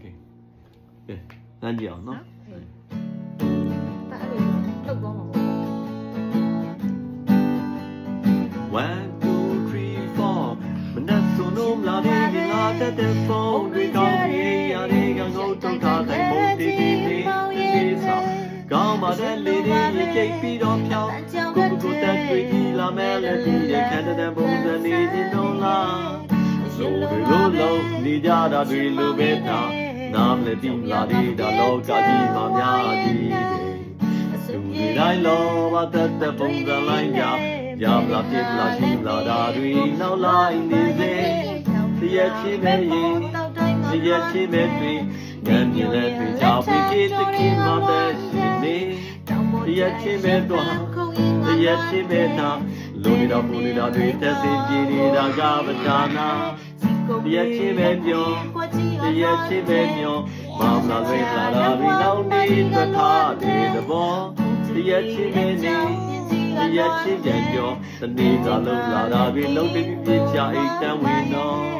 เคကဲလမ်းကြည့်အောင်နော်ဒါအဲ့လိုလောက်သွားမှာပေါ့1 2 3 4မနက်စုံလုံးလာတဲ့ငါတက်တဲ့ဖုန်းတွေကောင်းကြီးရတဲ့ကငုတ်တုတ်ထားတဲ့ပုံတီးတီးလေးဒီစားကောင်းပါတဲ့လေတွေရိတ်ကြိတ်ပြီးတော့ဖြောင်းကိုကိုတက်တွေ့ကြည့်လာမယ်လေဒီရဲ့ခံတဲ့ပုံစံနေနေတော့လားဆိုလိုလုံးနေကြတာတွေလိုပဲတာ နားမလဲတိလာသေးတာလောကကြီးမှာများကြီးတယ်လူတွေတိုင်းလောဘသက်သက်ပုံစံလိုက်ကြရမလားပြစ်မလားရှိမလားဒါတွေနောက်လိုက်နေစေတရက်ချင်းပဲရင်တရက်ချင်းပဲတွေ့ငန်းမြင်လဲတွေ့ချပြီးကိတကိမတဲ့ရှင်နေတရက်ချင်းပဲတော့တရက်ချင်းပဲသာလူတွေတော့ပူနေတာတွေတက်စင်ကြည်နေတာကပဒါနာ တရက်ချင်းပဲပြောတရက်ချင်းပဲမျောမမလာဝေးလာတာပြီးနောက်နေသထားတဲ့သဘောတရက်ချင်းပဲနေတရက်ချင်းပြန်ပြောတနေ့ကလုံးလာတာပြီလုံးပြီးပြချအိတ်တန်းဝင်တော့